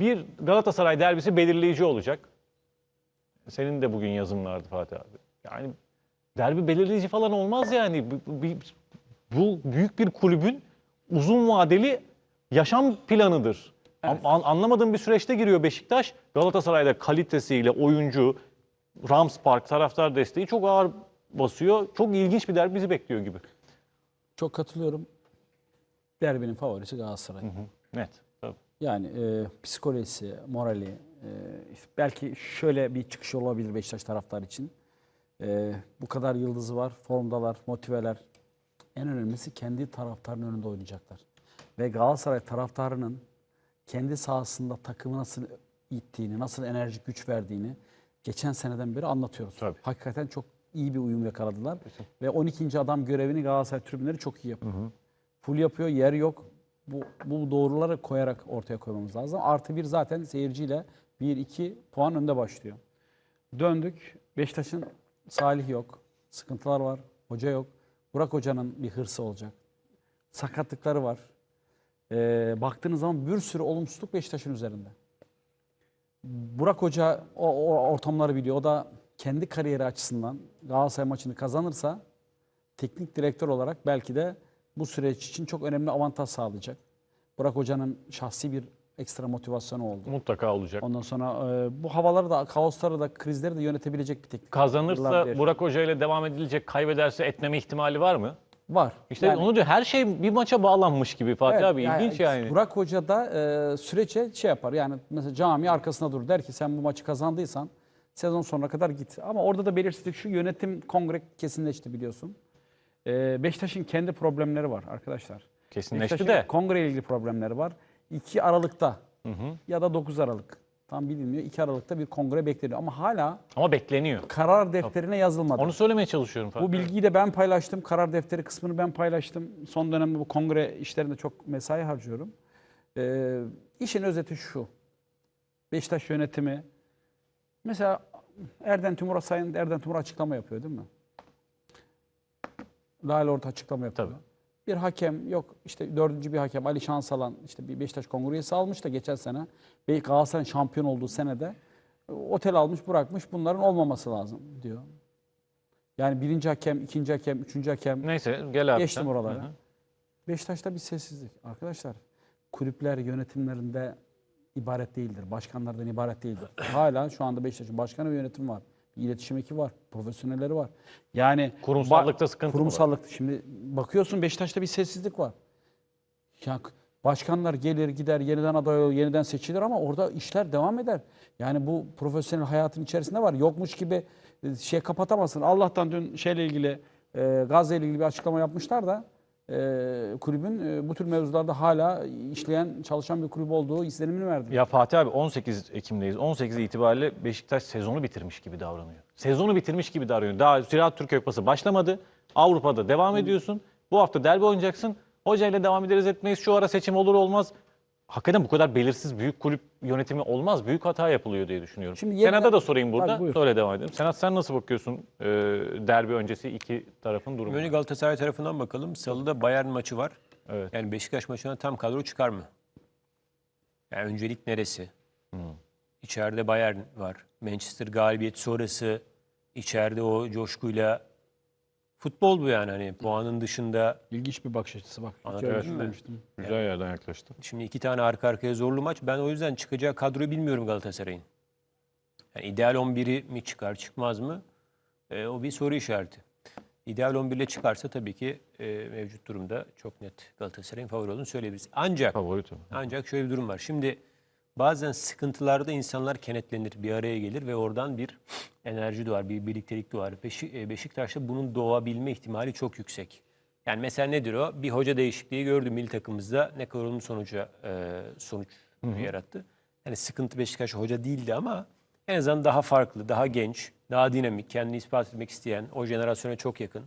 Bir Galatasaray derbisi belirleyici olacak. Senin de bugün yazın vardı Fatih abi. Yani derbi belirleyici falan olmaz yani. Bu, büyük bir kulübün uzun vadeli yaşam planıdır. Evet. An- anlamadığım bir süreçte giriyor Beşiktaş. Galatasaray'da kalitesiyle oyuncu, Rams Park taraftar desteği çok ağır basıyor. Çok ilginç bir derbi bizi bekliyor gibi. Çok katılıyorum. Derbinin favorisi Galatasaray. Net. Tabii. Yani e, psikolojisi, morali, e, belki şöyle bir çıkış olabilir Beşiktaş taraftar için. E, bu kadar yıldızı var, formdalar, motiveler. En önemlisi kendi taraftarının önünde oynayacaklar. Ve Galatasaray taraftarının kendi sahasında takımı nasıl ittiğini, nasıl enerjik güç verdiğini geçen seneden beri anlatıyoruz. Tabii. Hakikaten çok iyi bir uyum yakaladılar. Ve 12. adam görevini Galatasaray tribünleri çok iyi yapıyor. Full yapıyor, yer yok. Bu, bu doğruları koyarak ortaya koymamız lazım. Artı bir zaten seyirciyle 1-2 puan önde başlıyor. Döndük. Beşiktaş'ın Salih yok. Sıkıntılar var. Hoca yok. Burak Hoca'nın bir hırsı olacak. Sakatlıkları var. Ee, baktığınız zaman bir sürü olumsuzluk Beşiktaş'ın üzerinde. Burak Hoca o, o ortamları biliyor. O da kendi kariyeri açısından Galatasaray maçını kazanırsa teknik direktör olarak belki de bu süreç için çok önemli avantaj sağlayacak. Burak Hoca'nın şahsi bir ekstra motivasyonu oldu. Mutlaka olacak. Ondan sonra e, bu havaları da, kaosları da, krizleri de yönetebilecek bir teknik. Kazanırsa. Burak Hoca ile devam edilecek, kaybederse etmeme ihtimali var mı? Var. İşte Yani- onu diyor her şey bir maça bağlanmış gibi Fatih Evet, abi ilginç yani. Burak Hoca da e, sürece şey yapar. Yani mesela cami arkasında dur der ki sen bu maçı kazandıysan sezon sonuna kadar git. Ama orada da belirsizlik şu yönetim kongre kesinleşti biliyorsun. E, Beşiktaş'ın kendi problemleri var arkadaşlar. Kesinleşti Beşiktaş'ın de. kongre ile ilgili problemleri var. 2 Aralık'ta ya da 9 Aralık. Tam bilinmiyor. 2 Aralık'ta bir kongre bekleniyor. Ama hala Ama bekleniyor. karar defterine yazılmadı. Onu söylemeye çalışıyorum. Bu bilgiyi de ben paylaştım. Karar defteri kısmını ben paylaştım. Son dönemde bu kongre işlerinde çok mesai harcıyorum. Ee, işin özeti şu. Beşiktaş yönetimi mesela Erden Timur'a Sayın Erden Timur açıklama yapıyor değil mi? Lale orta açıklama yapıyor. Tabii. Bir hakem yok işte dördüncü bir hakem Ali Şansalan işte bir Beşiktaş kongre üyesi almış da geçen sene ve Galatasaray'ın şampiyon olduğu senede e, otel almış bırakmış bunların olmaması lazım diyor. Yani birinci hakem, ikinci hakem, üçüncü hakem Neyse gel abi. geçtim oralara. Hı hı. Beşiktaş'ta bir sessizlik. Arkadaşlar kulüpler yönetimlerinde ibaret değildir. Başkanlardan ibaret değildir. Hala şu anda Beşiktaş'ın başkanı ve yönetimi var. İletişim ekibi var. Profesyonelleri var. Yani Kurumsallıkta sıkıntı mı var? Kurumsallık. Şimdi bakıyorsun Beşiktaş'ta bir sessizlik var. Ya başkanlar gelir gider yeniden aday olur, yeniden seçilir ama orada işler devam eder. Yani bu profesyonel hayatın içerisinde var. Yokmuş gibi e, şey kapatamazsın. Allah'tan dün şeyle ilgili e, Gazze ile ilgili bir açıklama yapmışlar da e, kulübün e, bu tür mevzularda hala işleyen, çalışan bir kulüp olduğu izlenimini verdi. Ya Fatih abi 18 Ekim'deyiz. 18 itibariyle Beşiktaş sezonu bitirmiş gibi davranıyor. Sezonu bitirmiş gibi davranıyor. Daha Ziraat Türkiye Kupası başlamadı. Avrupa'da devam ediyorsun. Bu hafta derbi oynayacaksın. Hocayla devam ederiz etmeyiz. Şu ara seçim olur olmaz. Hakikaten bu kadar belirsiz büyük kulüp yönetimi olmaz. Büyük hata yapılıyor diye düşünüyorum. Şimdi yeniden- Senat'a da sorayım burada. Tabii, buyur. Sonra devam edelim. Senat sen nasıl bakıyorsun e, derbi öncesi iki tarafın durumuna? Önce Galatasaray tarafından bakalım. Salıda Bayern maçı var. Evet. Yani Beşiktaş maçına tam kadro çıkar mı? Yani öncelik neresi? İçeride Bayern var. Manchester galibiyet sonrası içeride o coşkuyla futbol bu yani hani puanın dışında İlginç bir bakış açısı bak. Hiç Evet. düşünmemiştim. Güzel yerden yaklaştın. şimdi iki tane arka arkaya zorlu maç. Ben o yüzden çıkacağı kadroyu bilmiyorum Galatasaray'ın. Yani ideal 11'i mi çıkar çıkmaz mı? Ee, o bir soru işareti. İdeal 11 ile çıkarsa tabii ki e, mevcut durumda çok net Galatasaray'ın favori olduğunu söyleyebiliriz. Ancak Favori tabii. Ancak şöyle bir durum var. Şimdi bazen sıkıntılarda insanlar kenetlenir, bir araya gelir ve oradan bir enerji doğar, bir birliktelik doğar. E, Beşiktaş'ta bunun doğabilme ihtimali çok yüksek. Yani mesela nedir o? Bir hoca değişikliği gördü milli takımımızda ne kadar olumlu sonuca e, sonuç yarattı. Yani sıkıntı Beşiktaş hoca değildi ama en azından daha farklı, daha genç, daha dinamik, kendini ispat etmek isteyen, o jenerasyona çok yakın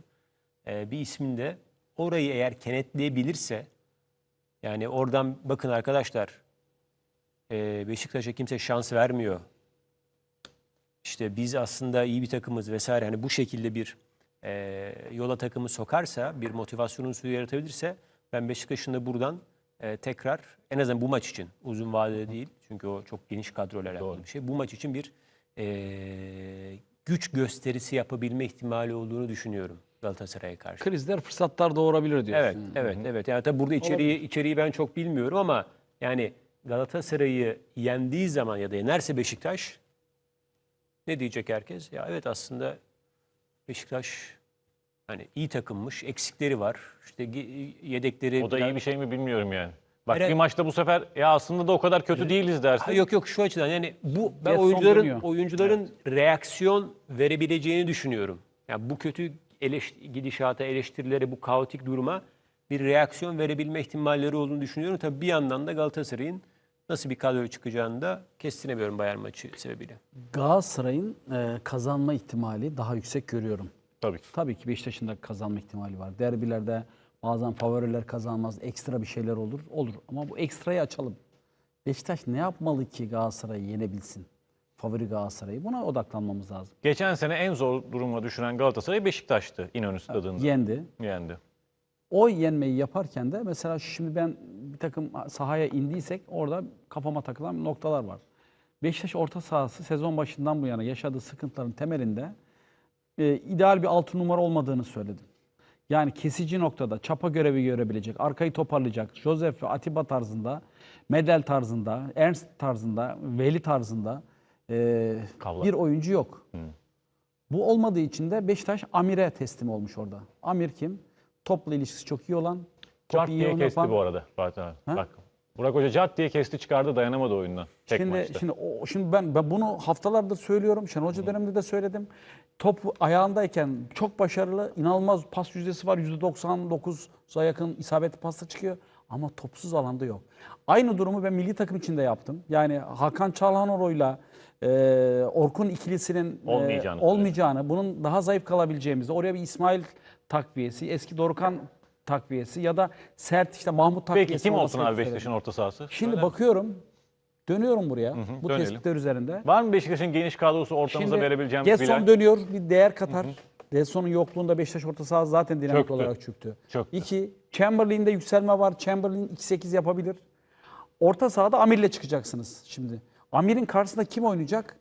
e, bir ismin de orayı eğer kenetleyebilirse yani oradan bakın arkadaşlar e, Beşiktaş'a kimse şans vermiyor. İşte biz aslında iyi bir takımız vesaire hani bu şekilde bir e, yola takımı sokarsa bir motivasyon unsuru yaratabilirse ben Beşiktaş'ın da buradan e, tekrar en azından bu maç için uzun vadede değil çünkü o çok geniş kadroyla alakalı bir şey. Bu maç için bir e, güç gösterisi yapabilme ihtimali olduğunu düşünüyorum Galatasaray'a karşı. Krizler fırsatlar doğurabilir diyorsun. Evet, evet, evet. Yani tabii burada içeriği içeriği ben çok bilmiyorum ama yani Galatasaray'ı yendiği zaman ya da yenerse Beşiktaş ne diyecek herkes? Ya evet aslında Beşiktaş hani iyi takımmış, eksikleri var. İşte yedekleri O da iyi bir şey mi bilmiyorum yani. Bak Hayır, bir maçta bu sefer ya aslında da o kadar kötü değiliz dersin. Ha, yok yok şu açıdan yani bu ben oyuncuların dönüyor. oyuncuların reaksiyon verebileceğini düşünüyorum. Yani bu kötü eleş, gidişata, eleştirilere, bu kaotik duruma bir reaksiyon verebilme ihtimalleri olduğunu düşünüyorum. Tabii bir yandan da Galatasaray'ın nasıl bir kadro çıkacağını da kestiremiyorum Bayern maçı sebebiyle. Galatasaray'ın e, kazanma ihtimali daha yüksek görüyorum. Tabii ki. Tabii ki Beşiktaş'ın da kazanma ihtimali var. Derbilerde bazen favoriler kazanmaz, ekstra bir şeyler olur. Olur ama bu ekstrayı açalım. Beşiktaş ne yapmalı ki Galatasaray'ı yenebilsin? Favori Galatasaray'ı. Buna odaklanmamız lazım. Geçen sene en zor duruma düşüren Galatasaray Beşiktaş'tı İnönü Stadı'nda. Yendi. Yendi. O yenmeyi yaparken de mesela şimdi ben bir takım sahaya indiysek orada kafama takılan noktalar var. Beşiktaş orta sahası sezon başından bu yana yaşadığı sıkıntıların temelinde e, ideal bir altı numara olmadığını söyledim. Yani kesici noktada çapa görevi görebilecek, arkayı toparlayacak, Josef ve Atiba tarzında, Medel tarzında, Ernst tarzında, Veli tarzında e, Kavla. bir oyuncu yok. Bu olmadığı için de Beşiktaş Amir'e teslim olmuş orada. Amir kim? Topla ilişkisi çok iyi olan, Cart diye kesti yapan. bu arada Fatih abi. Bak. Burak Hoca cart diye kesti çıkardı dayanamadı oyundan. Tek Şimdi, maçta. şimdi, o, şimdi ben, ben bunu haftalardır söylüyorum. Şenol Hoca döneminde de söyledim. Top ayağındayken çok başarılı, inanılmaz pas yüzdesi var. %99'a yakın isabetli pasta çıkıyor. Ama topsuz alanda yok. Aynı durumu ben milli takım için de yaptım. Yani Hakan Çalhanoğlu'yla e, Orkun ikilisinin e, Olmayacağını olmayacağını, bunun daha zayıf kalabileceğimizi, oraya bir İsmail takviyesi, eski Dorukan takviyesi ya da sert işte Mahmut takviyesi. Peki kim olsun abi. Beşiktaş'ın orta sahası? Şimdi Söyle. bakıyorum, dönüyorum buraya bu dönelim. tespitler üzerinde. Var mı Beşiktaş'ın geniş kadrosu ortamıza Şimdi verebileceğimiz bir Getson Bilal? dönüyor, bir değer katar. Getson'un yokluğunda Beşiktaş orta saha zaten dinamik Çöktü. olarak çöktü. Çöktü. İki, Chamberlain'de yükselme var. Chamberlain 2-8 yapabilir. Orta sahada Amir'le çıkacaksınız şimdi. Amir'in karşısında kim oynayacak?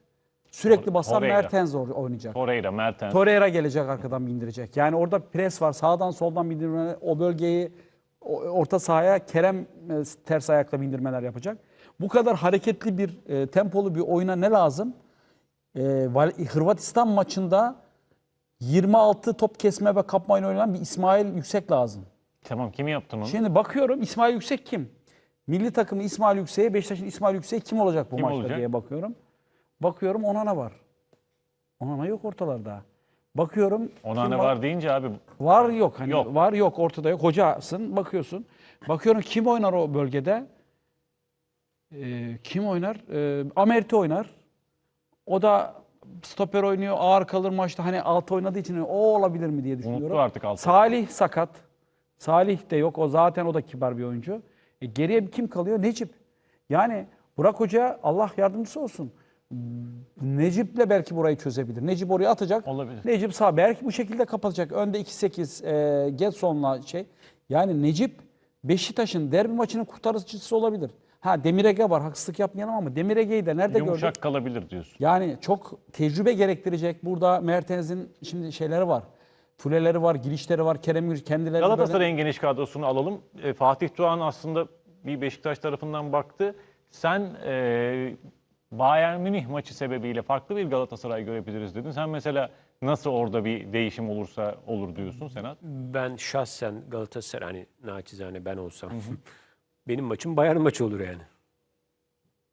Sürekli basan Torreira. Mertens or- oynayacak. Torreira, Mertens. Torreira gelecek arkadan bindirecek. Yani orada pres var. Sağdan soldan bindirme o bölgeyi o- orta sahaya Kerem e, ters ayakla bindirmeler yapacak. Bu kadar hareketli bir e, tempolu bir oyuna ne lazım? E, Val- Hırvatistan maçında 26 top kesme ve kapma oyunu oynayan bir İsmail Yüksek lazım. Tamam kimi yaptın onu? Şimdi bakıyorum İsmail Yüksek kim? Milli takımı İsmail Yüksek'e, Beşiktaş'ın İsmail Yüksek'e kim olacak bu Kim maçta olacak? diye bakıyorum. Bakıyorum Onana var. Onana yok ortalarda. Bakıyorum Ona kim ne var deyince abi Var yok hani Yok. var yok ortada yok. Hocasın bakıyorsun. Bakıyorum kim oynar o bölgede? Ee, kim oynar? Ee, Amerti oynar. O da stoper oynuyor. Ağır kalır maçta. Hani altı oynadığı için o olabilir mi diye düşünüyorum. unuttu artık altı. Salih sakat. Salih de yok. O zaten o da kibar bir oyuncu. E, geriye kim kalıyor? Necip. Yani Burak Hoca Allah yardımcısı olsun. Necip'le belki burayı çözebilir. Necip oraya atacak. Olabilir. Necip sağ belki bu şekilde kapatacak. Önde 2-8 e, Getson'la şey. Yani Necip Beşiktaş'ın derbi maçının kurtarıcısı olabilir. Ha Demir Ege var. Haksızlık yapmayalım ama Demir Ege'yi de nerede gördük? yumuşak kalabilir diyorsun. Yani çok tecrübe gerektirecek. Burada Mertens'in şimdi şeyleri var. Fuleleri var, girişleri var. Kerem kendileri böyle- Galatasaray'ın geniş kadrosunu alalım. E, Fatih Doğan aslında bir Beşiktaş tarafından baktı. Sen e, Bayern Münih maçı sebebiyle farklı bir Galatasaray görebiliriz dedin. Sen mesela nasıl orada bir değişim olursa olur diyorsun Senat? Ben şahsen Galatasaray hani naçizane ben olsam benim maçım Bayern maçı olur yani.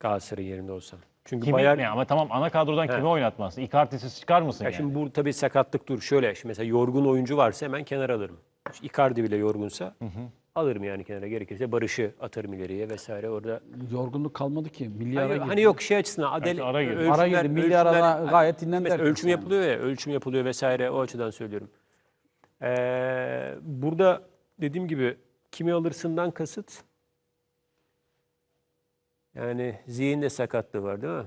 Galatasaray yerinde olsam. Çünkü Kimi, Bayern ama tamam ana kadrodan kimi oynatmazsın? Icardi'siz çıkar mısın Ya yani? şimdi bu tabii sakatlık dur. Şöyle şimdi mesela yorgun oyuncu varsa hemen kenara alırım. İşte Icardi bile yorgunsa alırım yani kenara. Gerekirse Barış'ı atarım ileriye vesaire orada. Yorgunluk kalmadı ki. Milli ara Hani, girdi. hani yok şey açısından Adel ara girdi. ölçümler- Ara girdi. Milli ölçümler- arada gayet Mesela herkes ölçüm yani. yapılıyor ya, ölçüm yapılıyor vesaire o açıdan söylüyorum. Ee, burada dediğim gibi kimi alırsından kasıt yani Ziyeh'in de sakatlığı var değil mi?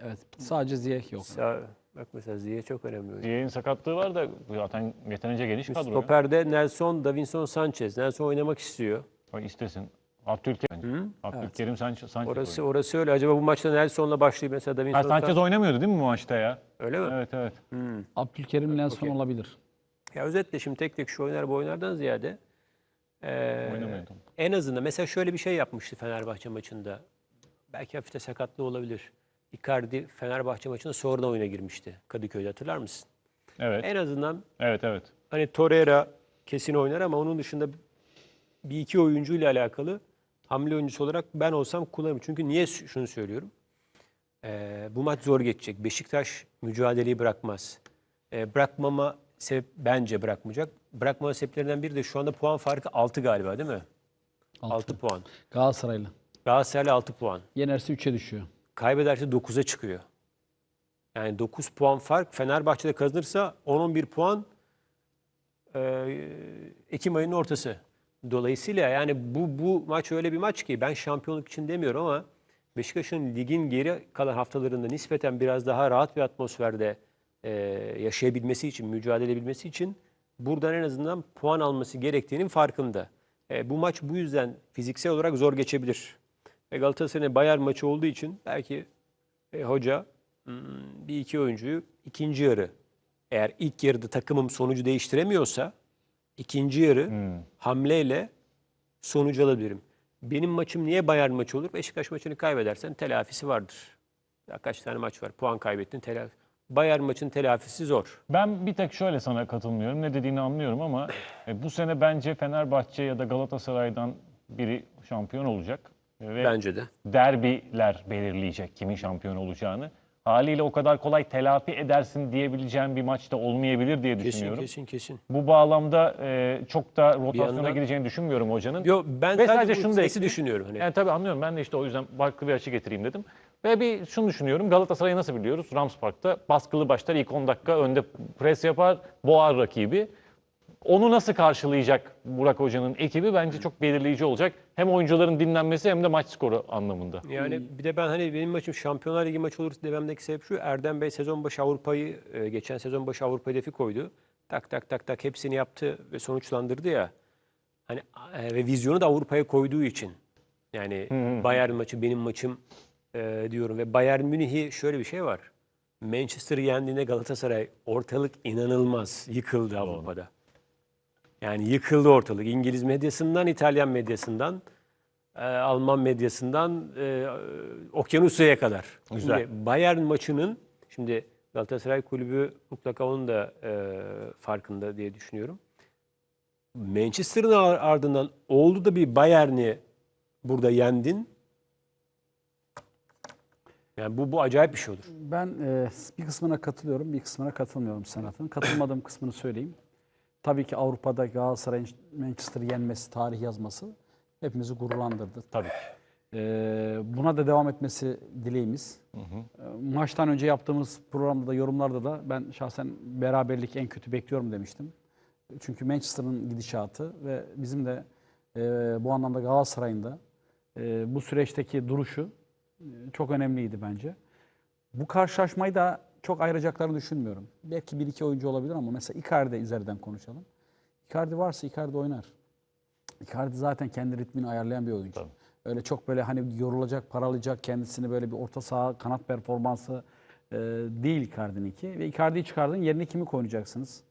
Evet. Sadece Ziyech yok. Sağ, bak mesela Ziyeh çok önemli. oyuncu. Diye'nin sakatlığı var da zaten yeterince geniş kadro. ya. Stoperde Nelson, Davinson Sanchez. Nelson oynamak istiyor. Bak istesin. Abdülkerim. Abdülkerim Sanchez. Sanchez Orası oynuyor. orası öyle. Acaba bu maçta Nelson'la başlayıp mesela Ha, Davinson Sanchez oynamıyordu değil mi bu maçta ya? öyle mi? Evet evet. Abdülkerim Nelson olabilir. Ya özetle şimdi tek tek şu oynar bu oynardan ziyade eee, Oynamıyordu. en azından mesela şöyle bir şey yapmıştı Fenerbahçe maçında. Belki hafifte sakatlığı olabilir. Icardi Fenerbahçe maçında sonradan oyuna girmişti Kadıköy'de hatırlar mısın? Evet. En azından Evet evet. hani Torreira kesin oynar ama onun dışında bir iki oyuncuyla alakalı hamle oyuncusu olarak ben olsam kullanırım. Çünkü niye s- şunu söylüyorum? Ee, bu maç zor geçecek. Beşiktaş mücadeleyi bırakmaz. Ee, bırakmama sebep bence bırakmayacak. Bırakmama sebeplerinden biri de şu anda puan farkı 6 galiba değil mi? 6 puan. Galatasaraylı. Galatasaray'la 6 puan. Yenerse 3'e düşüyor. Kaybederse 9'a çıkıyor. Yani 9 puan fark Fenerbahçe'de kazanırsa 10-11 puan e, Ekim ayının ortası. Dolayısıyla yani bu bu maç öyle bir maç ki ben şampiyonluk için demiyorum ama Beşiktaş'ın ligin geri kalan haftalarında nispeten biraz daha rahat bir atmosferde e, yaşayabilmesi için, mücadele edebilmesi için buradan en azından puan alması gerektiğinin farkında. E, bu maç bu yüzden fiziksel olarak zor geçebilir. Ve Galatasaray'ın Bayern maçı olduğu için belki e, hoca hmm, bir iki oyuncuyu ikinci yarı eğer ilk yarıda takımım sonucu değiştiremiyorsa ikinci yarı hamleyle sonucu alabilirim. Benim maçım niye Bayern maçı olur? Beşiktaş maçını kaybedersen telafisi vardır. Ya kaç tane maç var? Puan kaybettin telafi. Bayern maçın telafisi zor. Ben bir tek şöyle sana katılmıyorum. Ne dediğini anlıyorum ama e, bu sene bence Fenerbahçe ya da Galatasaray'dan biri şampiyon olacak. Ve Bence de. derbiler belirleyecek kimin şampiyon olacağını. Haliyle o kadar kolay telafi edersin diyebileceğim bir maçta olmayabilir diye Kesin düşünüyorum. kesin kesin. Bu bağlamda e, çok da rotasyona yandan- gireceğini düşünmüyorum hocanın. Yo, ben Ve sadece, şunu da da ekleyeyim. düşünüyorum. Hani. Yani tabii anlıyorum. Ben de işte o yüzden farklı bir açı getireyim dedim. Ve bir şunu düşünüyorum. Galatasaray'ı nasıl biliyoruz? Rams Park'ta baskılı başlar. ilk 10 dakika önde pres yapar. Boğar rakibi. Onu nasıl karşılayacak Burak Hoca'nın ekibi bence çok belirleyici olacak. Hem oyuncuların dinlenmesi hem de maç skoru anlamında. Yani bir de ben hani benim maçım Şampiyonlar Ligi maçı olur dememdeki sebep şu. Erdem Bey sezon başı Avrupa'yı, e, geçen sezon başı Avrupa hedefi koydu. Tak tak tak tak hepsini yaptı ve sonuçlandırdı ya. Hani e, ve vizyonu da Avrupa'ya koyduğu için. Yani Bayern maçı benim maçım e, diyorum ve Bayern Münih'i şöyle bir şey var. Manchester'ı yendiğinde Galatasaray ortalık inanılmaz yıkıldı Avrupa'da. Yani yıkıldı ortalık. İngiliz medyasından, İtalyan medyasından, e, Alman medyasından e, Okyanusya'ya kadar. Güzel. Şimdi Bayern maçının, şimdi Galatasaray Kulübü mutlaka onun da e, farkında diye düşünüyorum. Manchester'ın ar- ardından oldu da bir Bayern'i burada yendin. Yani bu, bu acayip bir şey olur. Ben e, bir kısmına katılıyorum, bir kısmına katılmıyorum Senat'ın. Katılmadığım kısmını söyleyeyim. Tabii ki Avrupa'da Galatasaray'ın Manchester'ı yenmesi, tarih yazması hepimizi gururlandırdı. Tabii. Ee, buna da devam etmesi dileğimiz. Ee, Maçtan önce yaptığımız programda da yorumlarda da ben şahsen beraberlik en kötü bekliyorum demiştim. Çünkü Manchester'ın gidişatı ve bizim de e, bu anlamda Galatasaray'ın da e, bu süreçteki duruşu e, çok önemliydi bence. Bu karşılaşmayı da çok ayıracaklarını düşünmüyorum. Belki bir iki oyuncu olabilir ama mesela Icardi üzerinden konuşalım. Icardi varsa Icardi oynar. Icardi zaten kendi ritmini ayarlayan bir oyuncu. Tabii. Öyle çok böyle hani yorulacak, paralayacak kendisini böyle bir orta saha kanat performansı e, değil Icardi'ninki. Ve Icardi'yi çıkardın yerine kimi koyacaksınız?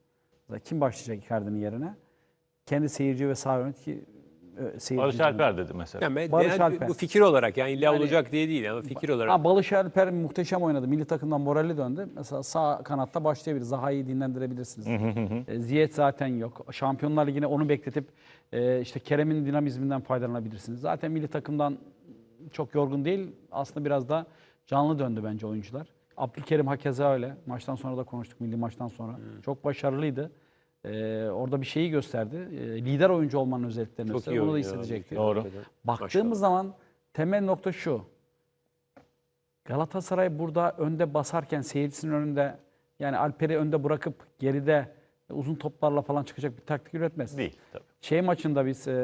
Kim başlayacak Icardi'nin yerine? Kendi seyirci ve e, seyirci. Barış Alper dedi mesela. Yani Barış yani Alper. bu fikir olarak yani illa Yani- olacak diye değil ama fikir olarak. Ha, Barış Alper muhteşem oynadı. Milli takımdan moralli döndü. Mesela sağ kanatta başlayabilir. Zaha'yı dinlendirebilirsiniz. E, Ziyech zaten yok. Şampiyonlar Ligi'ne onu bekletip e, işte Kerem'in dinamizminden faydalanabilirsiniz. Zaten milli takımdan çok yorgun değil. Aslında biraz da canlı döndü bence oyuncular. Abdülkerim hakeza öyle. Maçtan sonra da konuştuk milli maçtan sonra. Çok başarılıydı. E, orada bir şeyi gösterdi. E, lider oyuncu olmanın özelliklerini Çok gösterdi. Onu da hissedecekti. Doğru. Baktığımız zaman temel nokta şu. Galatasaray burada önde basarken seyircisinin önünde yani Alper'i önde bırakıp geride uzun toplarla falan çıkacak bir taktik üretmez. Değil tabii. Şey maçında biz e, e,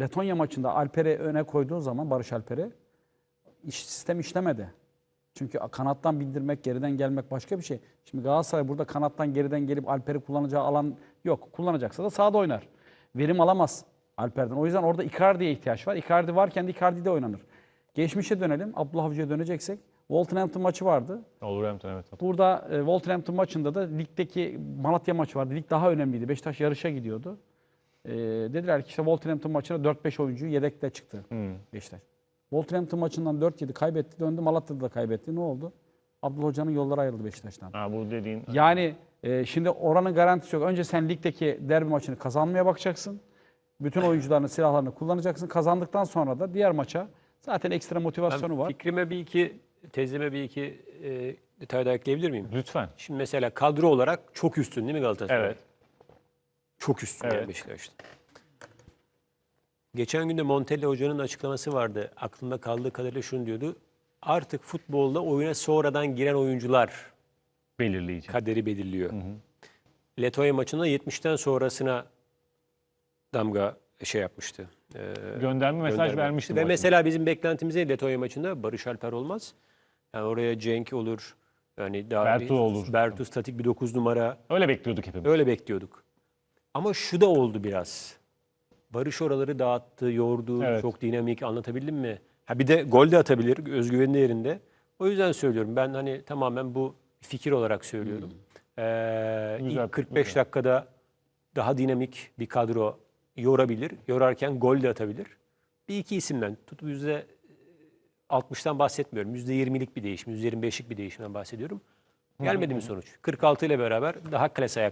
Letonya maçında Alper'i öne koyduğu zaman Barış Alper'i iş, sistem işlemedi. Çünkü kanattan bindirmek, geriden gelmek başka bir şey. Şimdi Galatasaray burada kanattan geriden gelip Alper'i kullanacağı alan yok. Kullanacaksa da sağda oynar. Verim alamaz Alper'den. O yüzden orada Icardi'ye ihtiyaç var. Icardi varken de Icardi'de oynanır. Geçmişe dönelim. Abdullah Avcı'ya döneceksek. Wolverhampton maçı vardı. Wolverhampton evet. Burada e, Wolverhampton maçında da ligdeki Malatya maçı vardı. Lig daha önemliydi. Beşiktaş yarışa gidiyordu. E, dediler ki işte Wolverhampton maçına 4-5 oyuncu yedekte çıktı Hmm. Beşiktaş. Wolverhampton maçından 4-7 kaybetti. Döndü Malatya'da da kaybetti. Ne oldu? Abdullah Hoca'nın yolları ayrıldı Beşiktaş'tan. Ha, bu dediğin Yani e, şimdi oranın garantisi yok. Önce sen ligdeki derbi maçını kazanmaya bakacaksın. Bütün oyuncularını, silahlarını kullanacaksın. Kazandıktan sonra da diğer maça zaten ekstra motivasyonu Ben var. fikrime bir iki, tezime bir iki e, detay da ekleyebilir miyim? lütfen. Şimdi mesela kadro olarak çok üstün değil mi Galatasaray? Evet. Çok üstün yani Evet. Beşiktaş'ta. Geçen gün de Montella Hoca'nın açıklaması vardı. Aklımda kaldığı kadarıyla şunu diyordu. Artık futbolda oyuna sonradan giren oyuncular Belirleyici. kaderi belirliyor. Letonya maçında 70'ten sonrasına damga şey yapmıştı. Ee, Gönderme mesaj gönderme. vermişti. Ve mesela bizim beklentimiz ne Letonya maçında? Barış Alper olmaz. Yani oraya Cenk olur. Yani daha Bertu bir- olur. Bertu statik bir 9 numara. Öyle bekliyorduk hepimiz. Öyle bekliyorduk. Ama şu da oldu biraz. Barış oraları dağıttı, yordu, Evet. çok dinamik anlatabildim mi? Ha bir de gol de atabilir, özgüveni de yerinde. O yüzden söylüyorum. Ben hani tamamen bu fikir olarak söylüyorum. Ee, Güzel, ilk 45 dakikada daha dinamik bir kadro yorabilir. Yorarken gol de atabilir. Bir iki isimden tut yüzde 60'tan bahsetmiyorum. Yüzde 20'lik bir değişim, yüzde 25'lik bir değişimden bahsediyorum. Gelmedi mi sonuç? 46 ile beraber daha klas ayak